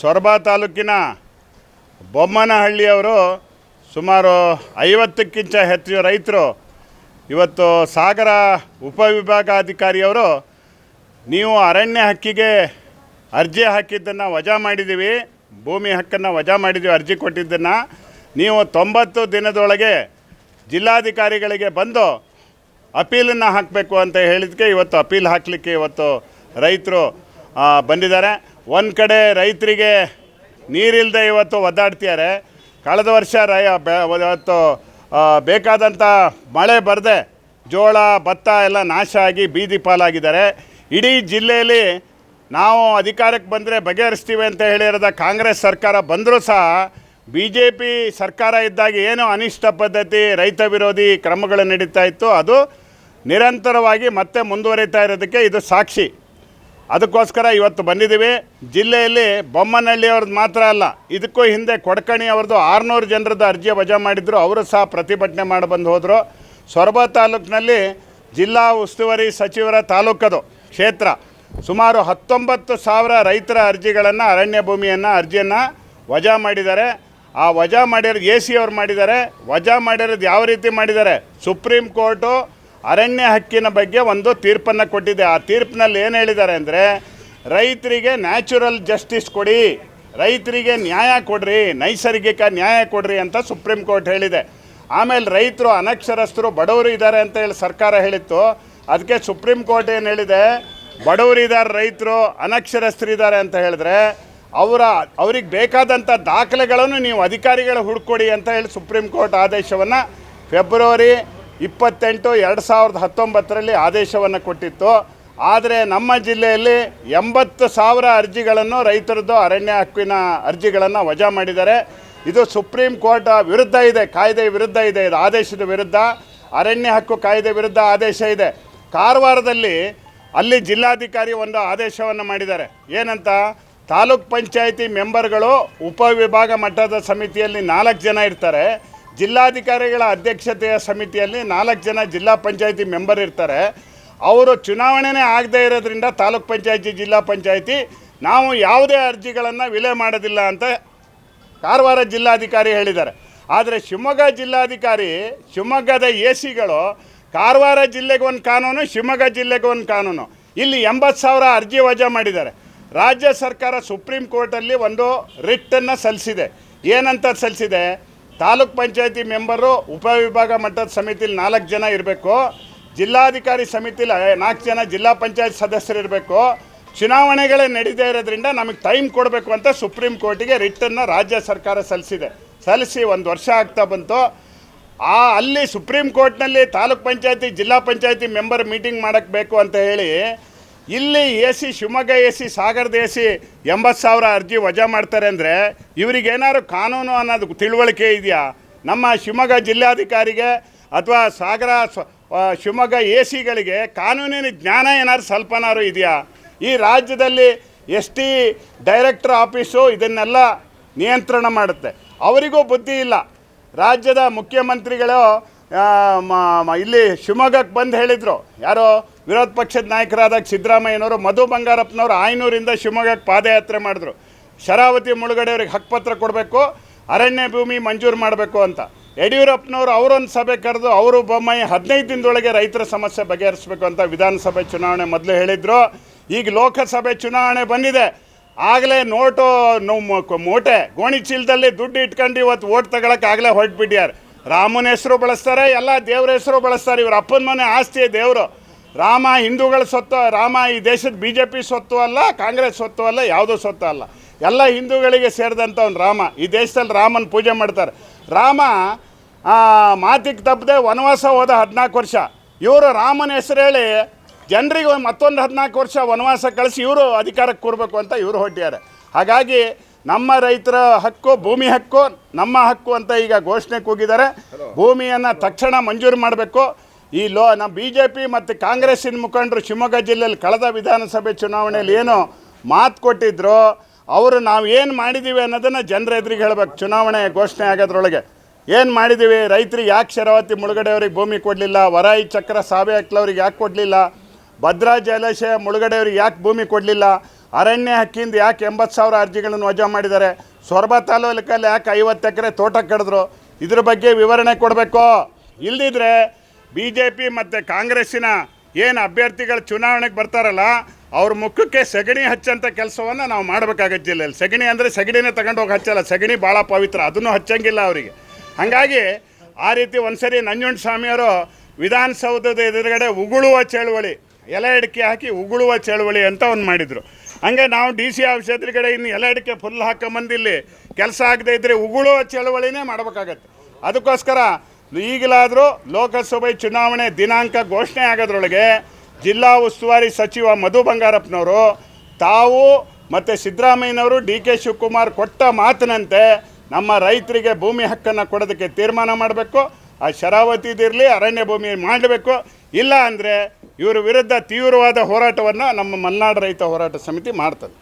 ಸೊರಬ ತಾಲೂಕಿನ ಬೊಮ್ಮನಹಳ್ಳಿಯವರು ಸುಮಾರು ಐವತ್ತಕ್ಕಿಂತ ಹೆಚ್ಚು ರೈತರು. ಇವತ್ತು ಸಾಗರ ಉಪವಿಭಾಗಾಧಿಕಾರಿಯವರು ನೀವು ಅರಣ್ಯ ಹಕ್ಕಿಗೆ ಅರ್ಜಿ ಹಾಕಿದ್ದನ್ನು ವಜಾ ಮಾಡಿದ್ದೀವಿ, ಭೂಮಿ ಹಕ್ಕನ್ನು ವಜಾ ಮಾಡಿದ್ದೀವಿ, ಅರ್ಜಿ ಕೊಟ್ಟಿದ್ದನ್ನು. ನೀವು ತೊಂಬತ್ತು ದಿನದೊಳಗೆ ಜಿಲ್ಲಾಧಿಕಾರಿಗಳಿಗೆ ಬಂದು ಅಪೀಲನ್ನು ಹಾಕಬೇಕು ಅಂತ ಹೇಳಿದಕ್ಕೆ ಇವತ್ತು ಅಪೀಲ್ ಹಾಕಲಿಕ್ಕೆ ಇವತ್ತು ರೈತರು ಬಂದಿದ್ದಾರೆ. ಒಂದು ಕಡೆ ರೈತರಿಗೆ ನೀರಿಲ್ಲದೆ ಇವತ್ತು ಒದ್ದಾಡ್ತಿದ್ದಾರೆ. ಕಳೆದ ವರ್ಷ ರೈ ಇವತ್ತು ಬೇಕಾದಂಥ ಮಳೆ ಬರದೆ ಜೋಳ, ಭತ್ತ ಎಲ್ಲ ನಾಶ ಆಗಿ ಬೀದಿ ಪಾಲಾಗಿದ್ದಾರೆ. ಇಡೀ ಜಿಲ್ಲೆಯಲ್ಲಿ ನಾವು ಅಧಿಕಾರಕ್ಕೆ ಬಂದರೆ ಬಗೆಹರಿಸ್ತೀವಿ ಅಂತ ಹೇಳಿರೋದ ಕಾಂಗ್ರೆಸ್ ಸರ್ಕಾರ ಬಂದರೂ ಸಹ ಬಿ ಜೆ ಪಿ ಸರ್ಕಾರ ಇದ್ದಾಗ ಏನು ಅನಿಷ್ಟ ಪದ್ಧತಿ, ರೈತ ವಿರೋಧಿ ಕ್ರಮಗಳು ನಡೀತಾ ಇತ್ತು. ಅದು ನಿರಂತರವಾಗಿ ಮತ್ತೆ ಮುಂದುವರಿತಾ ಇರೋದಕ್ಕೆ ಇದು ಸಾಕ್ಷಿ. ಅದಕ್ಕೋಸ್ಕರ ಇವತ್ತು ಬಂದಿದ್ದೀವಿ. ಜಿಲ್ಲೆಯಲ್ಲಿ ಬೊಮ್ಮನಹಳ್ಳಿಯವ್ರದ್ದು ಮಾತ್ರ ಅಲ್ಲ, ಇದಕ್ಕೂ ಹಿಂದೆ ಕೊಡಕಣಿ ಅವ್ರದ್ದು ಆರುನೂರು ಜನರದ್ದು ಅರ್ಜಿ ವಜಾ ಮಾಡಿದ್ರು, ಅವರು ಸಹ ಪ್ರತಿಭಟನೆ ಮಾಡಿ ಬಂದು ಹೋದರು. ಸೊರಬ ತಾಲೂಕಿನಲ್ಲಿ ಜಿಲ್ಲಾ ಉಸ್ತುವಾರಿ ಸಚಿವರ ತಾಲೂಕದು ಕ್ಷೇತ್ರ. ಸುಮಾರು ಹತ್ತೊಂಬತ್ತು ಸಾವಿರ ರೈತರ ಅರ್ಜಿಗಳನ್ನು, ಅರಣ್ಯ ಭೂಮಿಯನ್ನು, ಅರ್ಜಿಯನ್ನು ವಜಾ ಮಾಡಿದ್ದಾರೆ. ಆ ವಜಾ ಮಾಡಿರೋದು ಎ ಸಿ ಅವ್ರು ಮಾಡಿದ್ದಾರೆ. ವಜಾ ಮಾಡಿರೋದು ಯಾವ ರೀತಿ ಮಾಡಿದ್ದಾರೆ? ಸುಪ್ರೀಂ ಕೋರ್ಟು ಅರಣ್ಯ ಹಕ್ಕಿನ ಬಗ್ಗೆ ಒಂದು ತೀರ್ಪನ್ನು ಕೊಟ್ಟಿದೆ. ಆ ತೀರ್ಪಿನಲ್ಲಿ ಏನು ಹೇಳಿದ್ದಾರೆ ಅಂದರೆ, ರೈತರಿಗೆ ನ್ಯಾಚುರಲ್ ಜಸ್ಟಿಸ್ ಕೊಡಿ, ರೈತರಿಗೆ ನ್ಯಾಯ ಕೊಡ್ರಿ, ನೈಸರ್ಗಿಕ ನ್ಯಾಯ ಕೊಡ್ರಿ ಅಂತ ಸುಪ್ರೀಂ ಕೋರ್ಟ್ ಹೇಳಿದೆ. ಆಮೇಲೆ ರೈತರು, ಅನಕ್ಷರಸ್ಥರು, ಬಡವರು ಇದ್ದಾರೆ ಅಂತ ಹೇಳಿ ಸರ್ಕಾರ ಹೇಳಿತ್ತು. ಅದಕ್ಕೆ ಸುಪ್ರೀಂ ಕೋರ್ಟ್ ಏನು ಹೇಳಿದೆ, ಬಡವರು ಇದ್ದಾರೆ, ರೈತರು ಅನಕ್ಷರಸ್ಥರಿದ್ದಾರೆ ಅಂತ ಹೇಳಿದ್ರೆ, ಅವರ, ಅವ್ರಿಗೆ ಬೇಕಾದಂಥ ದಾಖಲೆಗಳನ್ನು ನೀವು ಅಧಿಕಾರಿಗಳು ಹುಡ್ಕೊಡಿ ಅಂತ ಹೇಳಿ ಸುಪ್ರೀಂ ಕೋರ್ಟ್ ಆದೇಶವನ್ನು ಫೆಬ್ರವರಿ ಇಪ್ಪತ್ತೆಂಟು ಎರಡು ಸಾವಿರದ ಹತ್ತೊಂಬತ್ತರಲ್ಲಿ ಆದೇಶವನ್ನು ಕೊಟ್ಟಿತ್ತು. ಆದರೆ ನಮ್ಮ ಜಿಲ್ಲೆಯಲ್ಲಿ ಎಂಬತ್ತು ಸಾವಿರ ಅರ್ಜಿಗಳನ್ನು ರೈತರದ್ದು ಅರಣ್ಯ ಹಕ್ಕಿನ ಅರ್ಜಿಗಳನ್ನು ವಜಾ ಮಾಡಿದ್ದಾರೆ. ಇದು ಸುಪ್ರೀಂ ಕೋರ್ಟ್ ವಿರುದ್ಧ ಇದೆ, ಕಾಯ್ದೆ ವಿರುದ್ಧ ಇದೆ, ಇದು ಆದೇಶದ ವಿರುದ್ಧ. ಅರಣ್ಯ ಹಕ್ಕು ಕಾಯ್ದೆ ವಿರುದ್ಧ ಆದೇಶ ಇದೆ. ಕಾರವಾರದಲ್ಲಿ ಅಲ್ಲಿ ಜಿಲ್ಲಾಧಿಕಾರಿ ಒಂದು ಆದೇಶವನ್ನು ಮಾಡಿದ್ದಾರೆ. ಏನಂತ? ತಾಲೂಕ್ ಪಂಚಾಯಿತಿ ಮೆಂಬರ್ಗಳು ಉಪವಿಭಾಗ ಮಟ್ಟದ ಸಮಿತಿಯಲ್ಲಿ ನಾಲ್ಕು ಜನ ಇರ್ತಾರೆ. ಜಿಲ್ಲಾಧಿಕಾರಿಗಳ ಅಧ್ಯಕ್ಷತೆಯ ಸಮಿತಿಯಲ್ಲಿ ನಾಲ್ಕು ಜನ ಜಿಲ್ಲಾ ಪಂಚಾಯಿತಿ ಮೆಂಬರ್ ಇರ್ತಾರೆ. ಅವರು ಚುನಾವಣೆನೇ ಆಗದೇ ಇರೋದ್ರಿಂದ ತಾಲೂಕ್ ಪಂಚಾಯಿತಿ, ಜಿಲ್ಲಾ ಪಂಚಾಯಿತಿ ನಾವು ಯಾವುದೇ ಅರ್ಜಿಗಳನ್ನು ವಿಲೆ ಮಾಡೋದಿಲ್ಲ ಅಂತ ಕಾರವಾರ ಜಿಲ್ಲಾಧಿಕಾರಿ ಹೇಳಿದ್ದಾರೆ. ಆದರೆ ಶಿವಮೊಗ್ಗ ಜಿಲ್ಲಾಧಿಕಾರಿ, ಶಿವಮೊಗ್ಗದ ಎ ಸಿಗಳು ಕಾರವಾರ ಜಿಲ್ಲೆಗೆ ಒಂದು ಕಾನೂನು, ಶಿವಮೊಗ್ಗ ಜಿಲ್ಲೆಗೆ ಒಂದು ಕಾನೂನು. ಇಲ್ಲಿ ಎಂಬತ್ತು ಸಾವಿರ ಅರ್ಜಿ ವಜಾ ಮಾಡಿದ್ದಾರೆ. ರಾಜ್ಯ ಸರ್ಕಾರ ಸುಪ್ರೀಂ ಕೋರ್ಟಲ್ಲಿ ಒಂದು ರಿಟ್ಟನ್ನು ಸಲ್ಲಿಸಿದೆ. ಏನಂತ ಸಲ್ಲಿಸಿದೆ? ತಾಲೂಕ್ ಪಂಚಾಯತಿ ಮೆಂಬರು ಉಪವಿಭಾಗ ಮಟ್ಟದ ಸಮಿತಿಲಿ ನಾಲ್ಕು ಜನ ಇರಬೇಕು. ಜಿಲ್ಲಾಧಿಕಾರಿ ಸಮಿತಿಲಿ ನಾಲ್ಕು ಜನ ಜಿಲ್ಲಾ ಪಂಚಾಯತ್ ಸದಸ್ಯರು ಇರಬೇಕು. ಚುನಾವಣೆಗಳೇ ನಡೀದೇ ಇರೋದ್ರಿಂದ ನಮಗೆ ಟೈಮ್ ಕೊಡಬೇಕು ಅಂತ ಸುಪ್ರೀಂ ಕೋರ್ಟಿಗೆ ರಿಟ್ಟನ್ನು ರಾಜ್ಯ ಸರ್ಕಾರ ಸಲ್ಲಿಸಿದೆ. ಸಲ್ಲಿಸಿ ಒಂದು ವರ್ಷ ಆಗ್ತಾ ಬಂತು. ಆ, ಅಲ್ಲಿ ಸುಪ್ರೀಂ ಕೋರ್ಟ್ನಲ್ಲಿ ತಾಲೂಕ್ ಪಂಚಾಯತಿ, ಜಿಲ್ಲಾ ಪಂಚಾಯತಿ ಮೆಂಬರ್ ಮೀಟಿಂಗ್ ಮಾಡೋಕ್ಕೆ ಬೇಕು ಅಂತ ಹೇಳಿ ಇಲ್ಲಿ A C Shivamogga A C ಸಾಗರದ ಎ ಸಿ ಎಂಬತ್ತು ಸಾವಿರ ಅರ್ಜಿ ವಜಾ ಮಾಡ್ತಾರೆ ಅಂದರೆ ಇವರಿಗೇನಾದ್ರು ಕಾನೂನು ಅನ್ನೋದು ತಿಳುವಳಿಕೆ ಇದೆಯಾ? ನಮ್ಮ ಶಿವಮೊಗ್ಗ ಜಿಲ್ಲಾಧಿಕಾರಿಗೆ ಅಥವಾ ಸಾಗರ ಶಿವಮೊಗ್ಗ ಎ ಸಿಗಳಿಗೆ ಕಾನೂನಿನ ಜ್ಞಾನ ಏನಾದ್ರು ಸ್ವಲ್ಪನಾರು ಇದೆಯಾ? ಈ ರಾಜ್ಯದಲ್ಲಿ ಎಸ್ ಟಿ ಡೈರೆಕ್ಟರ್ ಆಫೀಸು ಇದನ್ನೆಲ್ಲ ನಿಯಂತ್ರಣ ಮಾಡುತ್ತೆ. ಅವರಿಗೂ ಬುದ್ಧಿ ಇಲ್ಲ. ರಾಜ್ಯದ ಮುಖ್ಯಮಂತ್ರಿಗಳು ಇಲ್ಲಿ ಶಿವಮೊಗ್ಗಕ್ಕೆ ಬಂದು ಹೇಳಿದರು. ಯಾರೋ ವಿರೋಧ ಪಕ್ಷದ ನಾಯಕರಾದಾಗ ಸಿದ್ದರಾಮಯ್ಯನವರು ಮಧು ಬಂಗಾರಪ್ಪನವರು ಆಯನೂರಿಂದ ಶಿವಮೊಗ್ಗಕ್ಕೆ ಪಾದಯಾತ್ರೆ ಮಾಡಿದ್ರು. ಶರಾವತಿ ಮುಳುಗಡೆಯವ್ರಿಗೆ ಹಕ್ಕುಪತ್ರ ಕೊಡಬೇಕು, ಅರಣ್ಯ ಭೂಮಿ ಮಂಜೂರು ಮಾಡಬೇಕು ಅಂತ. ಯಡಿಯೂರಪ್ಪನವರು ಅವರೊಂದು ಸಭೆ ಕರೆದು ಅವರು ಬೊಮ್ಮಾಯಿ ಹದಿನೈದು ದಿನದೊಳಗೆ ರೈತರ ಸಮಸ್ಯೆ ಬಗೆಹರಿಸಬೇಕು ಅಂತ ವಿಧಾನಸಭೆ ಚುನಾವಣೆ ಮೊದಲು ಹೇಳಿದರು. ಈಗ ಲೋಕಸಭೆ ಚುನಾವಣೆ ಬಂದಿದೆ. ಆಗಲೇ ನೋಟು ನೋ- ಮೋಟೆ ಮೂಟೆ, ಗೋಣಿ ಚೀಲದಲ್ಲಿ ದುಡ್ಡು ಇಟ್ಕೊಂಡು ಇವತ್ತು ಓಟ್ ತಗೊಳಕ್ಕೆ ಆಗಲೇ ಹೊರಟ್ಬಿಟ್ಯಾರ. ರಾಮನ ಹೆಸರು ಬಳಸ್ತಾರೆ, ಎಲ್ಲ ದೇವ್ರ ಹೆಸರು ಬಳಸ್ತಾರೆ. ಇವರು ಅಪ್ಪನ ಮನೆ ಆಸ್ತಿ ದೇವರು. ರಾಮ ಹಿಂದೂಗಳ ಸ್ವತ್ತು ರಾಮ ಈ ದೇಶದ ಬಿ ಜೆ ಪಿ ಸ್ವತ್ತು ಅಲ್ಲ ಕಾಂಗ್ರೆಸ್ ಸ್ವತ್ತು ಅಲ್ಲ ಯಾವುದೂ ಸ್ವತ್ತು ಅಲ್ಲ. ಎಲ್ಲ ಹಿಂದೂಗಳಿಗೆ ಸೇರಿದಂಥವ್ನು ರಾಮ. ಈ ದೇಶದಲ್ಲಿ ರಾಮನ ಪೂಜೆ ಮಾಡ್ತಾರೆ. ರಾಮ ಮಾತಿಗೆ ತಪ್ಪದೆ ವನವಾಸ ಹೋದ ಹದಿನಾಲ್ಕು ವರ್ಷ. ಇವರು ರಾಮನ ಹೆಸರು ಹೇಳಿ ಜನರಿಗೆ ಮತ್ತೊಂದು ಹದಿನಾಲ್ಕು ವರ್ಷ ವನವಾಸ ಕಳಿಸಿ ಇವರು ಅಧಿಕಾರಕ್ಕೆ ಕೂರಬೇಕು ಅಂತ ಇವರು ಹೊಟ್ಟಿದ್ದಾರೆ. ಹಾಗಾಗಿ ನಮ್ಮ ರೈತರ ಹಕ್ಕು ಭೂಮಿ ಹಕ್ಕು ನಮ್ಮ ಹಕ್ಕು ಅಂತ ಈಗ ಘೋಷಣೆ ಕೂಗಿದ್ದಾರೆ. ಭೂಮಿಯನ್ನು ತಕ್ಷಣ ಮಂಜೂರು ಮಾಡಬೇಕು. ಈ ಲೋ, ನಮ್ಮ ಬಿ ಜೆ ಪಿ ಮತ್ತು ಕಾಂಗ್ರೆಸ್ಸಿನ ಮುಖಂಡರು ಶಿವಮೊಗ್ಗ ಜಿಲ್ಲೆಯಲ್ಲಿ ಕಳೆದ ವಿಧಾನಸಭೆ ಚುನಾವಣೆಯಲ್ಲಿ ಏನು ಮಾತು ಕೊಟ್ಟಿದ್ರು, ಅವರು ನಾವು ಏನು ಮಾಡಿದ್ದೀವಿ ಅನ್ನೋದನ್ನು ಜನರ ಎದುರಿಗೆ ಹೇಳಬೇಕು. ಚುನಾವಣೆ ಘೋಷಣೆ ಆಗೋದ್ರೊಳಗೆ. ಏನು ಮಾಡಿದ್ದೀವಿ ರೈತರಿಗೆ ಯಾಕೆ ಶರಾವತಿ ಮುಳುಗಡೆಯವ್ರಿಗೆ ಭೂಮಿ ಕೊಡಲಿಲ್ಲ? ವರಾಯಿ ಚಕ್ರ ಸಾವೆ ಹಾಕ್ಲವ್ರಿಗೆ ಯಾಕೆ ಕೊಡಲಿಲ್ಲ? ಭದ್ರಾ ಜಲಾಶಯ ಮುಳುಗಡೆಯವ್ರಿಗೆ ಯಾಕೆ ಭೂಮಿ ಕೊಡಲಿಲ್ಲ? ಅರಣ್ಯ ಹಕ್ಕಿಂದ ಯಾಕೆ ಎಂಬತ್ತು ಸಾವಿರ ಅರ್ಜಿಗಳನ್ನು ವಜಾ ಮಾಡಿದ್ದಾರೆ? ಸೊರಬ ತಾಲೂಕಲ್ಲಿ ಯಾಕೆ ಐವತ್ತು ಎಕರೆ ತೋಟ ಕಡಿದ್ರು? ಇದ್ರ ಬಗ್ಗೆ ವಿವರಣೆ ಕೊಡಬೇಕು. ಇಲ್ದಿದ್ರೆ ಬಿ ಜೆ ಪಿ ಮತ್ತು ಕಾಂಗ್ರೆಸ್ಸಿನ ಏನು ಅಭ್ಯರ್ಥಿಗಳು ಚುನಾವಣೆಗೆ ಬರ್ತಾರಲ್ಲ, ಅವ್ರ ಮುಖಕ್ಕೆ ಸಗಣಿ ಹಚ್ಚಂಥ ಕೆಲಸವನ್ನು ನಾವು ಮಾಡಬೇಕಾಗತ್ತೆ ಜಿಲ್ಲೆಯಲ್ಲಿ. ಸಗಣಿ ಅಂದರೆ ಸಗಣಿನೇ ತಗೊಂಡು ಹೋಗಿ ಹಚ್ಚಲ್ಲ, ಸಗಣಿ ಭಾಳ ಪವಿತ್ರ, ಅದನ್ನು ಹಚ್ಚಂಗಿಲ್ಲ ಅವರಿಗೆ. ಹಾಗಾಗಿ ಆ ರೀತಿ ಒಂದ್ಸರಿ ನಂಜುಂಡ ಸ್ವಾಮಿಯವರು ವಿಧಾನಸೌಧದ ಎದುರುಗಡೆ ಉಗುಳುವ ಚಳುವಳಿ, ಎಲೆ ಅಡಿಕೆ ಹಾಕಿ ಉಗುಳುವ ಚಳುವಳಿ ಅಂತ ಒಂದು ಮಾಡಿದರು. ಹಂಗೆ ನಾವು ಡಿ ಸಿ ಆಫೀಸ್ ಎದುರುಗಡೆ ಇನ್ನು ಎಲೆ ಅಡಿಕೆ ಫುಲ್ ಹಾಕೊಂಬಂದಿಲ್ಲಿ, ಕೆಲಸ ಆಗದೆ ಇದ್ದರೆ ಉಗುಳುವ ಚಳುವಳಿನೇ ಮಾಡಬೇಕಾಗತ್ತೆ. ಅದಕ್ಕೋಸ್ಕರ ಈಗಲಾದರೂ ಲೋಕಸಭೆ ಚುನಾವಣೆ ದಿನಾಂಕ ಘೋಷಣೆ ಆಗೋದ್ರೊಳಗೆ ಜಿಲ್ಲಾ ಉಸ್ತುವಾರಿ ಸಚಿವ ಮಧು ಬಂಗಾರಪ್ಪನವರು ತಾವು ಮತ್ತು ಸಿದ್ದರಾಮಯ್ಯನವರು ಡಿ ಕೆ ಶಿವಕುಮಾರ್ ಕೊಟ್ಟ ಮಾತಿನಂತೆ ನಮ್ಮ ರೈತರಿಗೆ ಭೂಮಿ ಹಕ್ಕನ್ನು ಕೊಡೋದಕ್ಕೆ ತೀರ್ಮಾನ ಮಾಡಬೇಕು. ಆ ಶರಾವತಿದಿರಲಿ ಅರಣ್ಯ ಭೂಮಿ ಮಾಡಬೇಕು. ಇಲ್ಲ ಅಂದರೆ ಇವರ ವಿರುದ್ಧ ತೀವ್ರವಾದ ಹೋರಾಟವನ್ನು ನಮ್ಮ ಮಲ್ನಾಡು ರೈತ ಹೋರಾಟ ಸಮಿತಿ ಮಾಡ್ತದೆ.